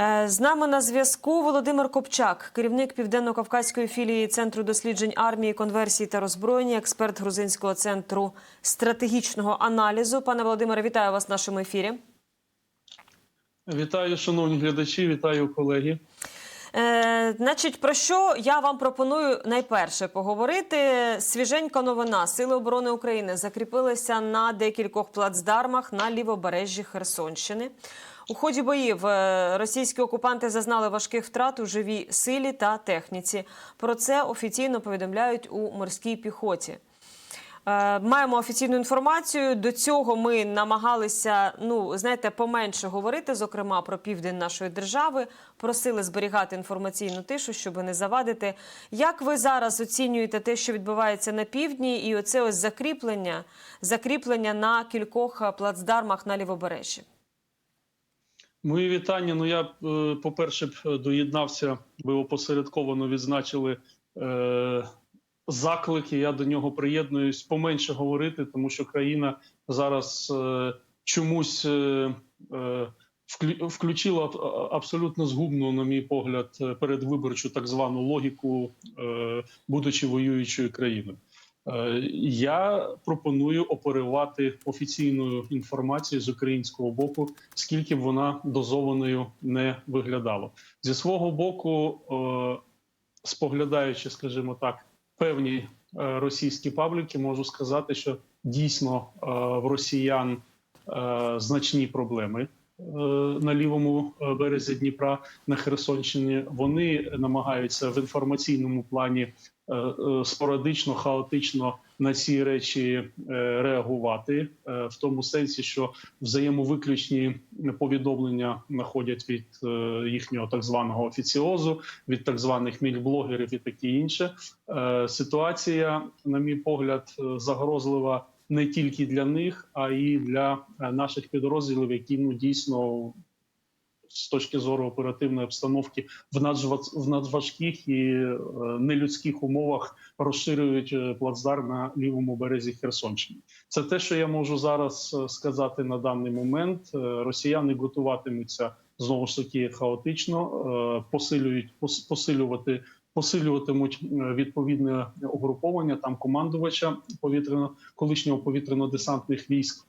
Е, З нами на зв'язку Володимир Копчак, керівник південно-кавказької філії Центру досліджень армії, конверсії та роззброєння, експерт Грузинського центру стратегічного аналізу. Пане Володимире, вітаю вас в нашому ефірі. Вітаю, шановні глядачі, вітаю колеги. Е, значить, про що я вам пропоную найперше поговорити? Свіженька новина. Сили оборони України закріпилися на декількох плацдармах на лівобережжі Херсонщини. У ході боїв е, російські окупанти зазнали важких втрат у живій силі та техніці. Про це офіційно повідомляють у морській піхоті. Е, Маємо офіційну інформацію. До цього ми намагалися, ну знаєте, поменше говорити, зокрема про південь нашої держави. Просили зберігати інформаційну тишу, щоб не завадити. Як ви зараз оцінюєте те, що відбувається на півдні, і оце ось закріплення, закріплення на кількох е, плацдармах на лівобережжі? Мої вітання. Ну я е, по-перше, б доєднався. Ви опосередковано відзначили е, заклики. Я до нього приєднуюсь поменше говорити, тому що країна зараз е, чомусь е, е, включила абсолютно згубну, на мій погляд, е, передвиборчу так звану логіку, е, будучи воюючою країною. Е, Я пропоную оперувати офіційною інформацією з українського боку, скільки б вона дозованою не виглядала. Зі свого боку, е, споглядаючи, скажімо так, певні е, російські пабліки, можу сказати, що дійсно в росіян значні проблеми. На лівому березі Дніпра на Херсонщині вони намагаються в інформаційному плані спорадично, хаотично на ці речі е, реагувати, е, в тому сенсі, що взаємовиключні повідомлення находять від е, їхнього так званого офіціозу, від так званих мільблогерів і таке інше. Е, Ситуація, на мій погляд, е, загрозлива не тільки для них, а й для е, наших підрозділів, які ну дійсно з точки зору оперативної обстановки в в надважких і е, нелюдських умовах розширюють е, плацдарм на лівому березі Херсонщини. Це те, що я можу зараз е, сказати на даний момент. Росіяни готуватимуться знову ж таки хаотично, посилюють пос- посилювати. Посилюватимуть відповідне угруповання там командувача повітряно колишнього повітряно-десантних військ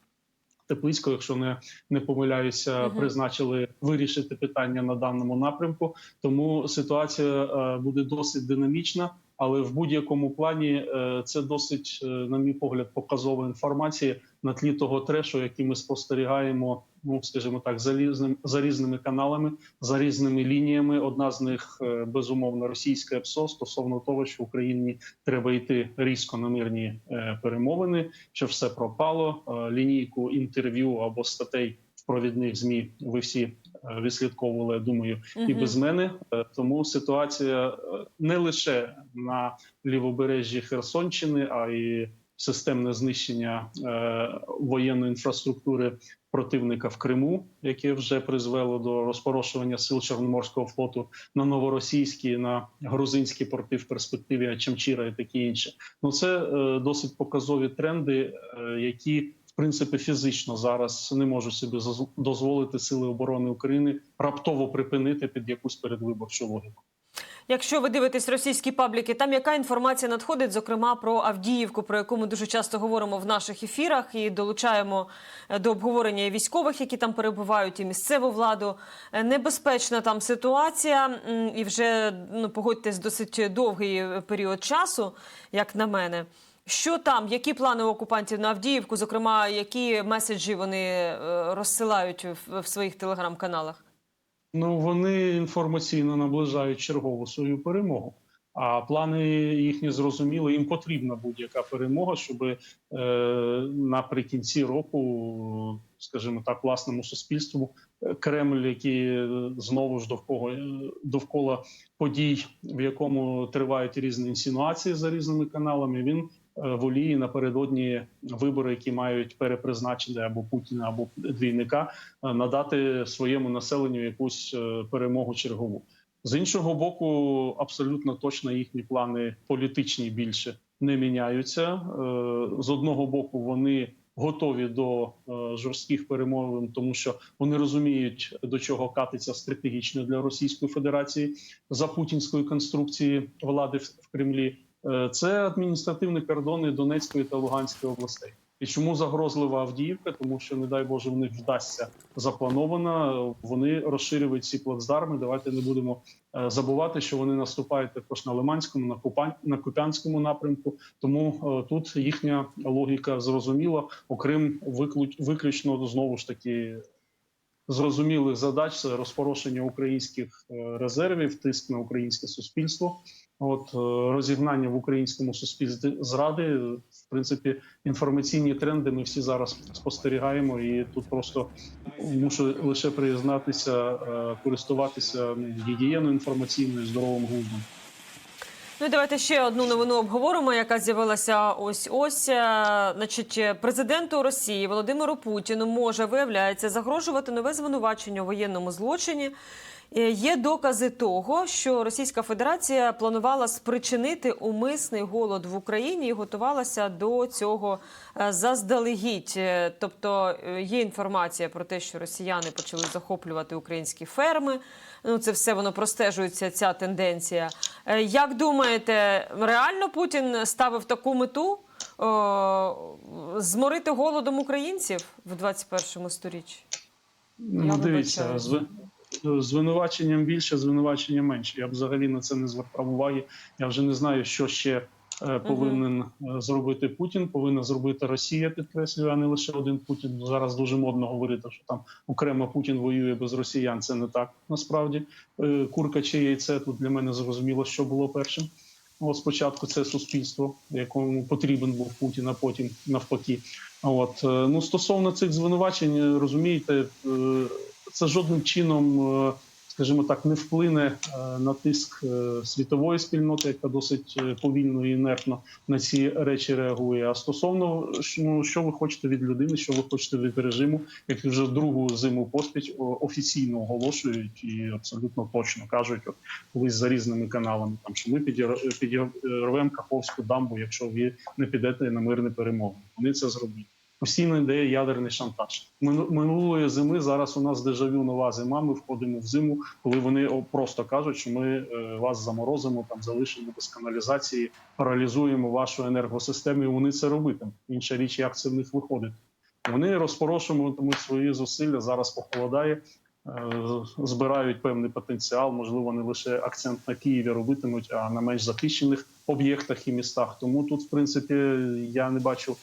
Теплицького, якщо не, не помиляюся, Мгм. призначили вирішити питання на даному напрямку. Тому ситуація е, буде досить динамічна, але в будь-якому плані е, це досить, е, на мій погляд, показова інформація на тлі того трешу, який ми спостерігаємо. Ну, скажімо так, за різним за різними каналами, за різними лініями. Одна з них е, безумовно російське ПСО стосовно того, що Україні треба йти різко на мирні перемовини, що все пропало. Лінійку інтерв'ю або статей провідних змі ви всі відслідковували. я Думаю, і без мене. Е, Тому ситуація е, не лише на лівобережжі Херсонщини, а й системне знищення е, воєнної інфраструктури противника в Криму, яке вже призвело до розпорошування сил Чорноморського флоту на новоросійські, на грузинські порти в перспективі Ачамчіра і таке інше. Ну це е, досить показові тренди, е, які в принципі фізично зараз не можуть собі дозволити сили оборони України раптово припинити під якусь передвиборчу логіку. Якщо ви дивитесь російські пабліки, там яка інформація надходить, зокрема про Авдіївку, про яку ми дуже часто говоримо в наших ефірах, і долучаємо е, до обговорення військових, які там перебувають, і місцеву владу. Е, Небезпечна там ситуація, і вже ну погодьтесь досить довгий е, період часу, як на мене. Що там, які плани окупантів на Авдіївку? Зокрема, які меседжі вони е, розсилають в, своїх телеграм-каналах? Ну вони інформаційно наближають чергову свою перемогу. А плани їхні зрозуміли. Їм потрібна будь-яка перемога, щоб е, наприкінці року, скажімо так, власному суспільству е, Кремль, який е, знову ж довкола довкола подій, в якому тривають різні інсинуації за різними каналами, він е, воліє напередодні вибори, які мають перепризначити або Путіна, або двійника, е, надати своєму населенню якусь е, перемогу чергову. З іншого боку, абсолютно точно їхні плани політичні більше не міняються. З одного боку, вони готові до жорстких перемовин, тому що вони розуміють до чого катиться стратегічно для Російської Федерації за путінської конструкції влади в Кремлі. Е, Це адміністративні кордони Донецької та Луганської областей. І чому загрозлива Авдіївка? Тому що, не дай Боже, в них вдасться заплановано. Вони розширюють ці плацдарми. Давайте не будемо е, забувати, що вони наступають також на Лиманському, на Купань, на Купянському напрямку. Тому е, тут їхня логіка зрозуміла, окрім виклю- виключно знову ж таки. Зрозумілих задач це розпорошення українських резервів, тиск на українське суспільство. От е, розігнання в українському суспільстві зради, в принципі, інформаційні тренди ми всі зараз спостерігаємо, і тут просто мушу лише признатися, е, користуватися ну, гігієною інформаційною здоровим глуздом. Ну і давайте ще одну новину обговоримо, яка з'явилася ось ось. Е, Значить, президенту Росії Володимиру Путіну може виявляється загрожувати нове звинувачення у воєнному злочині. Е, Є докази того, що Російська Федерація планувала спричинити умисний голод в Україні і готувалася до цього е, заздалегідь. Е, Тобто є інформація про те, що росіяни почали захоплювати українські ферми. Ну, це все воно простежується. Ця тенденція. Як думаєте, реально Путін ставив таку мету о, зморити голодом українців в 21 сторіччі? Ну, дивіться, вибачаюсь. Зви... звинуваченням більше, звинуваченням менше. Я б взагалі на це не звертав уваги. Я вже не знаю, що ще е, повинен е, зробити Путін, повинна зробити Росія, підкреслюю, а не лише один Путін. Зараз дуже модно говорити, що там окремо Путін воює без росіян. Це не так насправді. Е, Курка чи яйце тут для мене зрозуміло, що було першим. От спочатку це суспільство, якому потрібен був Путін, а потім навпаки. От ну стосовно цих звинувачень, розумієте, це жодним чином, е, скажімо так, не вплине е, на тиск е, світової спільноти, яка досить повільно і інертно на ці речі реагує. А стосовно ну, що ви хочете від людини, що ви хочете від режиму, який вже другу зиму поспіль офіційно оголошують і абсолютно точно кажуть, от колись за різними каналами, там що ми підір- підірвемо Каховську дамбу, якщо ви не підете на мирне перемовини. Вони це зроблять. Постійно йде ядерний шантаж. Мину- Минулої зими зараз у нас дежавю нова зима. Ми входимо в зиму, коли вони просто кажуть, що ми е, вас заморозимо, там залишимо без каналізації, паралізуємо вашу енергосистему. І вони це робитимуть. Інша річ, як це в них виходить. Вони розпорошуватимуть свої зусилля. Зараз похолодає, е, збирають певний потенціал. Можливо, не лише акцент на Києві робитимуть, а на менш захищених об'єктах і містах. Тому тут, в принципі, я не бачу,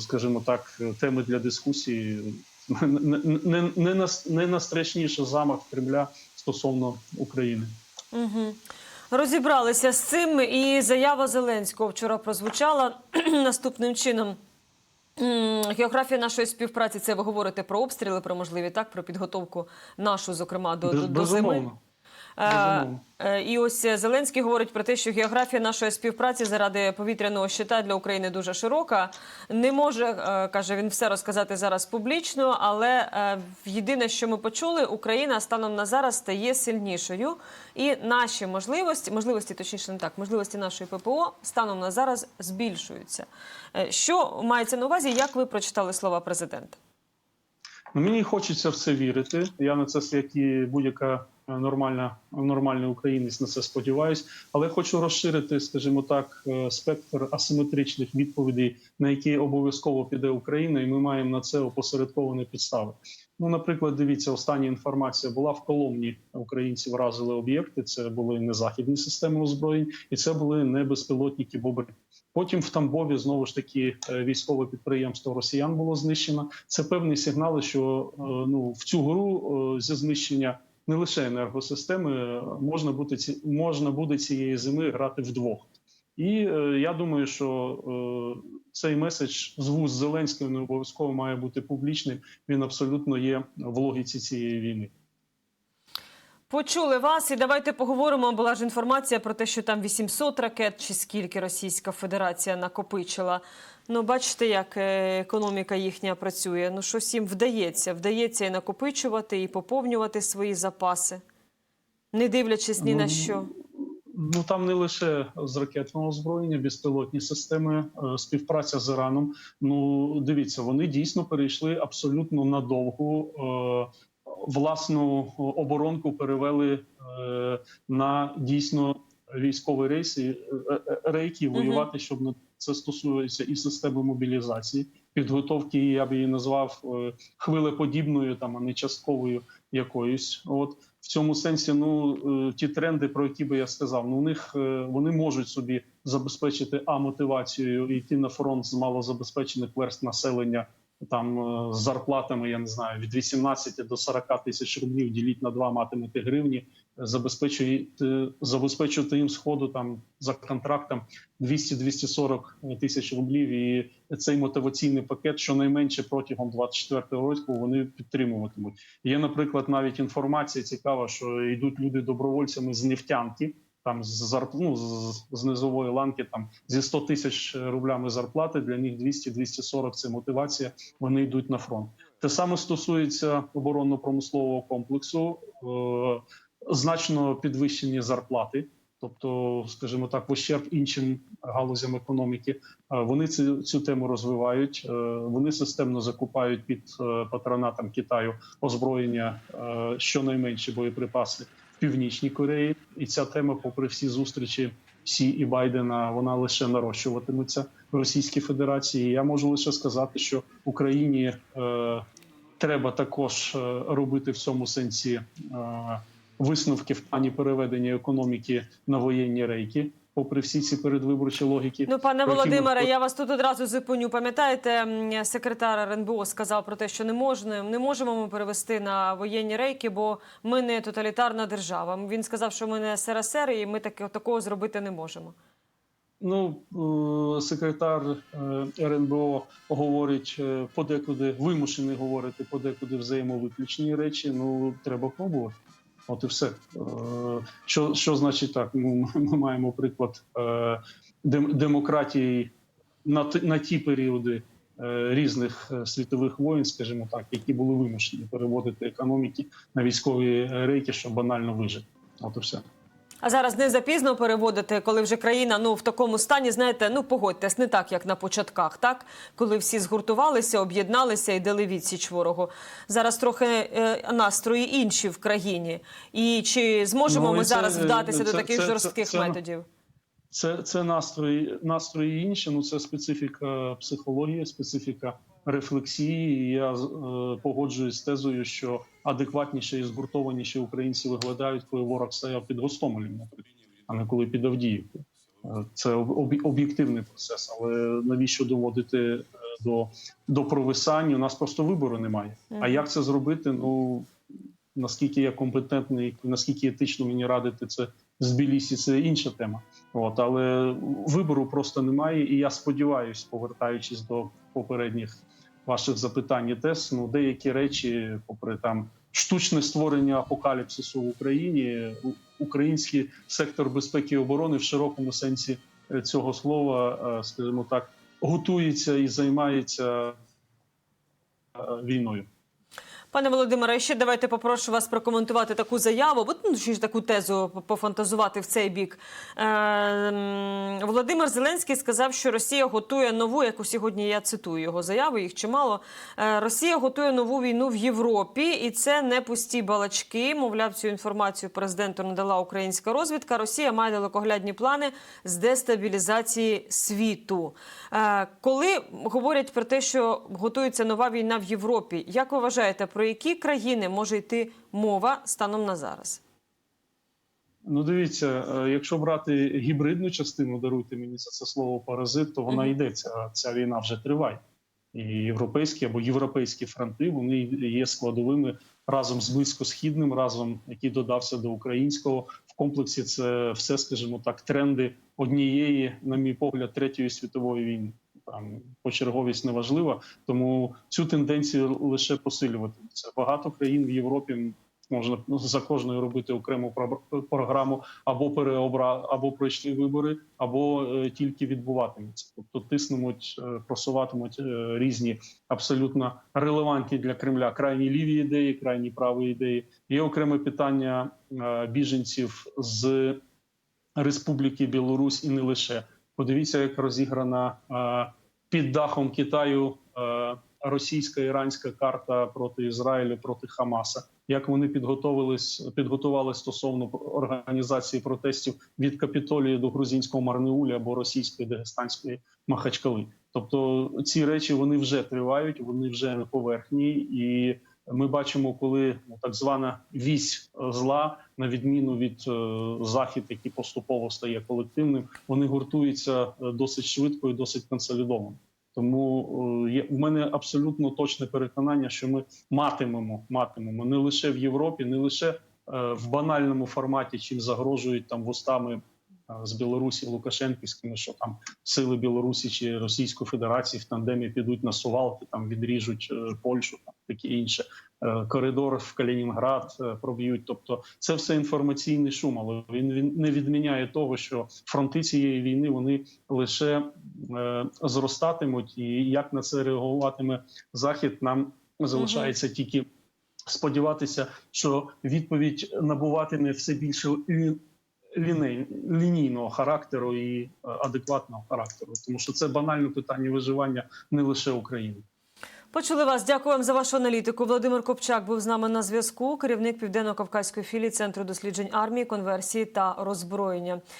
скажімо так, теми для дискусії. Не, не, не, не найстрашніше замах Кремля стосовно України. Угу. Розібралися з цим, і заява Зеленського вчора прозвучала наступним чином. Географія нашої співпраці це ви говорите про обстріли, про можливі так, про підготовку нашу, зокрема, до, до, до зими. Безумовно. Е, е, І ось Зеленський говорить про те, що географія нашої співпраці заради повітряного щита для України дуже широка. Не може, е, каже він, все розказати зараз публічно, але єдине, що ми почули, Україна станом на зараз стає сильнішою, і наші можливості, можливості, точніше, не так, можливості нашої ППО станом на зараз збільшуються. Що мається на увазі? Як ви прочитали слова президента? Ну, мені хочеться в це вірити. Я на це, як і будь-яка нормальна нормальний українець, на це сподіваюсь. Але хочу розширити, скажімо так, е, спектр асиметричних відповідей, на які обов'язково піде Україна, і ми маємо на це опосередковані підстави. Ну, наприклад, дивіться, остання інформація була в Коломні. Українці вразили об'єкти. Це були не західні системи озброєнь, і це були не безпілотники бобри. Потім в Тамбові знову ж таки е, військове підприємство росіян було знищено. Це певні сигнали, що е, ну в цю гру е, зі знищення не лише енергосистеми е, можна бути ці можна буде цієї зими грати вдвох. І е, я думаю, що е, цей меседж з вуз Зеленського не обов'язково має бути публічним. Він абсолютно є в логіці цієї війни. Почули вас, і давайте поговоримо. Була ж інформація про те, що там 800 ракет чи скільки Російська Федерація накопичила. Ну, бачите, як е, економіка їхня працює. Ну, щось їм вдається. Вдається і накопичувати, і поповнювати свої запаси, не дивлячись ні на Ну, що. Ну там не лише з ракетного озброєння, безпілотні системи, е, співпраця з Іраном. Ну дивіться, вони дійсно перейшли абсолютно надовго. Е, власну оборонку перевели е, на дійсно військовий рейс і е, рейки воювати, щоб на це стосується і системи мобілізації, підготовки. Я б її назвав е, хвилеподібною, там а не частковою якоюсь. От в цьому сенсі, ну е, ті тренди, про які би я сказав, ну у них е, вони можуть собі забезпечити а мотивацію і йти на фронт з малозабезпечених верст населення. Там е, з зарплатами, я не знаю, від 18 до 40 тисяч рублів діліть на два, матимете гривні, е, забезпечуєте забезпечувати їм сходу там за контрактом 200-240 тисяч рублів. І цей мотиваційний пакет, щонайменше протягом 24-го року, вони підтримуватимуть. Є, наприклад, навіть інформація цікава, що йдуть люди добровольцями з нефтянки. Там з ну, з, низової ланки там зі 100 тисяч рублями зарплати для них 200-240 – це мотивація. Вони йдуть на фронт. Те саме стосується оборонно-промислового комплексу, е, значно підвищені зарплати, тобто, скажімо так, в ущерб іншим галузям економіки. Е, Вони цю, цю тему розвивають. Е, Вони системно закупають під е, патронатом Китаю озброєння щонайменше боєприпаси північній Кореї, і ця тема, попри всі зустрічі Сі і Байдена, вона лише нарощуватиметься в Російській Федерації. Я можу лише сказати, що Україні е, треба також е, робити в цьому сенсі е, висновки в плані переведення економіки на воєнні рейки, попри всі ці передвиборчі логіки. Ну, пане які ми- Володимире, я вас тут одразу зупиню. Пам'ятаєте, секретар РНБО сказав про те, що не можна, не можемо ми перевести на воєнні рейки, бо ми не тоталітарна держава. Він сказав, що ми не СРСР, і ми таке такого зробити не можемо. Ну, е, секретар е, РНБО говорить е, подекуди, вимушений говорити подекуди взаємовиключні речі. Ну треба пробувати. От і все. Е, Що, що значить так? Ми, ми маємо приклад е, демократії на, на ті періоди е, різних світових воєн, скажімо так, які були вимушені переводити економіки на військові рейки, щоб банально вижити. От і все. А зараз не запізно переводити, коли вже країна ну в такому стані, знаєте, ну погодьтесь, не так, як на початках, так коли всі згуртувалися, об'єдналися і дали відсіч ворогу. Зараз трохи е, настрої інші в країні. І чи зможемо Ну, і ми це, зараз вдатися вдатися до таких це- жорстких це- це- методів? Це, це настрої, настрої інші. Ну це специфіка психології, специфіка рефлексії. І я е, погоджуюсь з тезою, що адекватніше і згуртованіше українці виглядають, коли ворог стояв під Гостомелем, наприклад, а не коли під Авдіївкою. Е, Це об- об'єктивний процес, але навіщо доводити е, до, до провисання? У нас просто вибору немає. А як це зробити? Ну наскільки я компетентний, наскільки етично мені радити це з Білісі, це інша тема. От але вибору просто немає. І я сподіваюся, повертаючись до попередніх ваших запитань і тез, ну деякі речі, попри там штучне створення апокаліпсису в Україні, український сектор безпеки і оборони в широкому сенсі е, цього слова, е, скажімо так, готується і займається е, війною. Пане Володимире, ще давайте попрошу вас прокоментувати таку заяву, бо ну, ж таку тезу пофантазувати в цей бік. Е, Володимир Зеленський сказав, що Росія готує нову, яку сьогодні я цитую його заяву, їх чимало. Е, Росія готує нову війну в Європі, і це не пусті балачки. Мовляв, цю інформацію президенту надала українська розвідка. Росія має далекоглядні плани з дестабілізації світу. Е, Коли говорять про те, що готується нова війна в Європі, як ви вважаєте, про які країни може йти мова станом на зараз? Ну, дивіться, е, якщо брати гібридну частину, даруйте мені за це слово паразит, то вона Мгм. йде. Ця, ця війна вже триває. І європейські або європейські фронти вони є складовими разом з близькосхідним, разом який додався до українського в комплексі. Це все, скажімо так, тренди однієї, на мій погляд, третьої світової війни. Там почерговість неважлива, тому цю тенденцію лише посилюватиметься. Багато країн в Європі можна ну, за кожною робити окрему програму або переобра, або пройшли вибори, або е, тільки відбуватиметься. Тобто тиснемуть, е, просуватимуть е, різні абсолютно релевантні для Кремля крайні ліві ідеї, крайні праві ідеї. Є окреме питання біженців з Республіки Білорусь і не лише. Подивіться, як розіграна е, під дахом Китаю е, російська іранська карта проти Ізраїлю, проти Хамаса. Як вони підготовились, підготували стосовно організації протестів від Капітолії до грузинського Марнеуля або російської дагестанської Махачкали. Тобто ці речі вони вже тривають, вони вже на поверхні, і ми бачимо, коли ну, так звана вісь зла, на відміну від е, захід, який поступово стає колективним, вони гуртуються е, досить швидко і досить консолідовано. Тому е, є в мене абсолютно точне переконання, що ми матимемо, матимемо не лише в Європі, не лише в банальному форматі, чим загрожують там вустами з Білорусі Лукашенківськими, що там сили Білорусі чи Російської Федерації в тандемі підуть на сувалки, там відріжуть е, Польщу, там таке інше. Е, Коридор в Калінінград е, проб'ють. Тобто, це все інформаційний шум, але він, він не відміняє того, що фронти цієї війни вони лише е, зростатимуть, і як на це реагуватиме захід, нам залишається тільки сподіватися, що відповідь набуватиме все більше лінійного характеру і е, адекватного характеру, тому що це банальне питання виживання не лише України. Почули вас. Дякую вам за вашу аналітику. Володимир Копчак був з нами на зв'язку. Керівник південно-кавказької філії центру досліджень армії, конверсії та роззброєння.